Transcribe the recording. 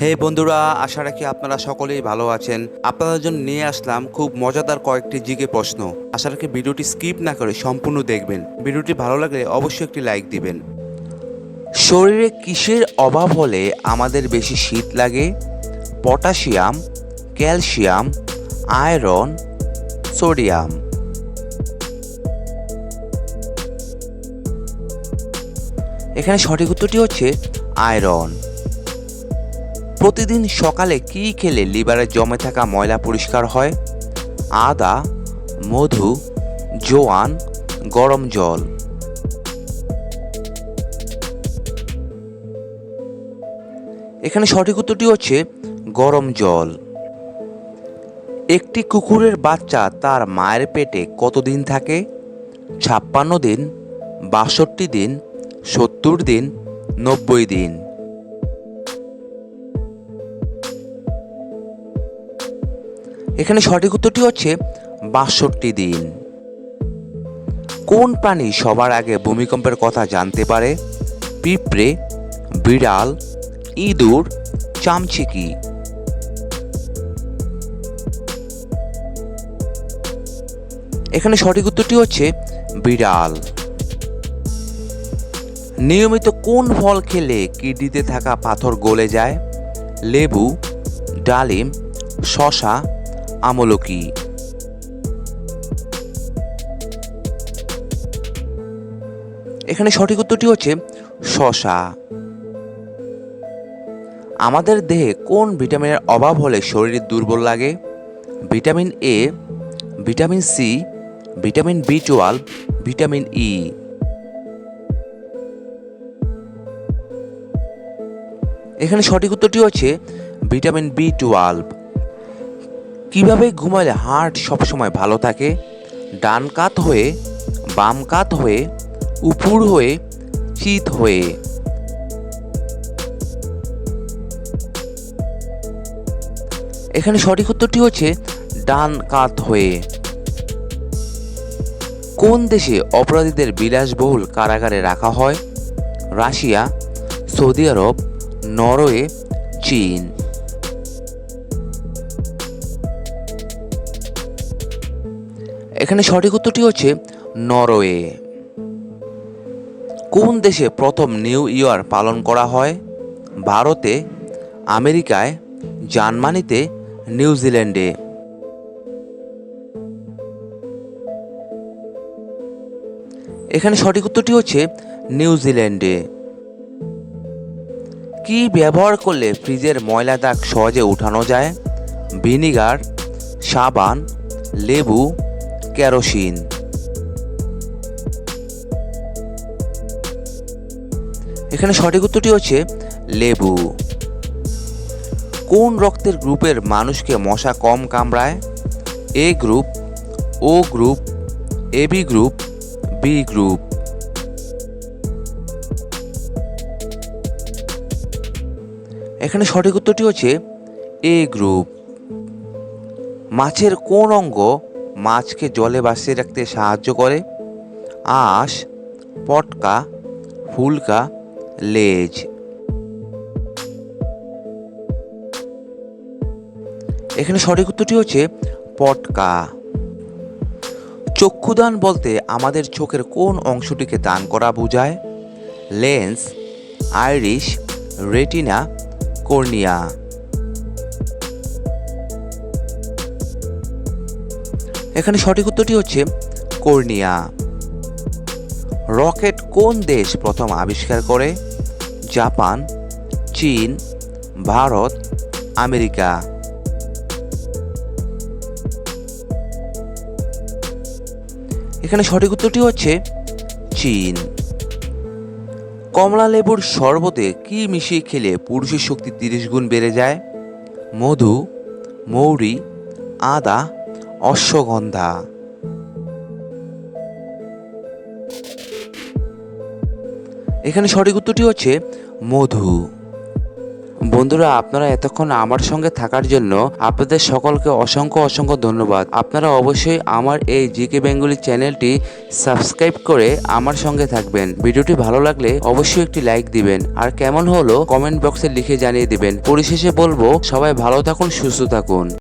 হে বন্ধুরা, আশা রাখি আপনারা সকলেই ভালো আছেন। আপনাদের জন্য নিয়ে আসলাম খুব মজাদার কয়েকটি জিকে প্রশ্ন। আশা রাখি ভিডিওটি স্কিপ না করে সম্পূর্ণ দেখবেন। ভিডিওটি ভালো লাগলে অবশ্যই একটি লাইক দিবেন। শরীরে কিসের অভাব হলে আমাদের বেশি শীত লাগে? Potassium, calcium, iron, sodium. এখানে সঠিক উত্তরটি হচ্ছে আয়রন। প্রতিদিন সকালে কি খেলে লিভারে জমে থাকা ময়লা পরিষ্কার হয়? আদা, মধু, জোয়ান, গরম জল। এখানে সঠিক উত্তরটি হচ্ছে গরম জল। একটি কুকুরের বাচ্চা তার মায়ের পেটে কতদিন থাকে? ছাপ্পান্ন দিন, বাষট্টি দিন, সত্তর দিন, নব্বই দিন। এখানে সঠিক উত্তরটি হচ্ছে বাষট্টি দিন। কোন প্রাণী সবার আগে ভূমিকম্পের কথা জানতে পারে? পিঁপড়ে, বিড়াল, ইঁদুর, চামচিকি। এখানে সঠিক উত্তরটি হচ্ছে বিড়াল। নিয়মিত কোন ফল খেলে কিডনিতে থাকা পাথর গলে যায়? লেবু, ডালিম, শশা আমলকি। এখানে সঠিক উত্তরটি হচ্ছে শশা। আমাদের দেহে কোন ভিটামিনের অভাব হলে শরীর দুর্বল লাগে? Vitamin A vitamin C vitamin B twelve vitamin E এখানে সঠিক উত্তরটি হচ্ছে ভিটামিন বি টুয়েলভ কীভাবে ঘুমালে হার্ট সবসময় ভালো থাকে? ডান কাত হয়ে, বাম কাত হয়ে, উপুর হয়ে, চিত হয়ে। এখানে সঠিক উত্তরটি হচ্ছে ডান কাত হয়ে। কোন দেশে অপরাধীদের বিলাসবহুল কারাগারে রাখা হয়? রাশিয়া, সৌদি আরব, নরওয়ে, চীন। এখানে সঠিক উত্তরটি হচ্ছে নরওয়ে। কোন দেশে প্রথম নিউ ইয়ার পালন করা হয়? ভারতে, আমেরিকায়, জার্মানিতে, নিউজিল্যান্ডে। এখানে সঠিক উত্তরটি হচ্ছে নিউজিল্যান্ডে। কি ব্যবহার করলে ফ্রিজের ময়লা দাগ সহজে উঠানো যায়? ভিনিগার, সাবান, লেবু কেরোসিন। এখানে সঠিক উত্তরটি হচ্ছে লেবু। কোন রক্তের গ্রুপের মানুষকে মশা কম কামড়ায়? A group, O group, A B group B group. এখানে সঠিক উত্তরটি হচ্ছে এ গ্রুপ। মাছের কোন অঙ্গ মাছকে জলে ভাসিয়ে রাখতে সাহায্য করে। আঁশ, পটকা, ফুলকা, লেজ। এখানে সঠিক উত্তরটি হচ্ছে পটকা। চক্ষুদান বলতে আমাদের চোখের কোন অংশটিকে দান করা বোঝায়? Lens, iris, retina, cornea. এখানে সঠিক উত্তরটি হচ্ছে কর্নিয়া। রকেট কোন দেশ প্রথম আবিষ্কার করে? জাপান, চীন, ভারত, আমেরিকা। এখানে সঠিক উত্তরটি হচ্ছে চীন। কমলা লেবুর শরবতে কি মিশিয়ে খেলে পুরুষের শক্তি তিরিশ গুণ বেড়ে যায়? মধু, মৌরি, আদা অশ্বগন্ধা। এখানে সঠিক উত্তরটি হচ্ছে মধু। বন্ধুরা, আপনারা এতক্ষণ আমার সঙ্গে থাকার জন্য আপনাদের সকলকে অসংখ্য অসংখ্য ধন্যবাদ। আপনারা অবশ্যই আমার এই জিকে বেঙ্গলি চ্যানেলটি সাবস্ক্রাইব করে আমার সঙ্গে থাকবেন। ভিডিওটি ভালো লাগলে অবশ্যই একটি লাইক দিবেন। আর কেমন হলো কমেন্ট বক্সে লিখে জানিয়ে দিবেন। পরিশেষে বলব, সবাই ভালো থাকুন, সুস্থ থাকুন।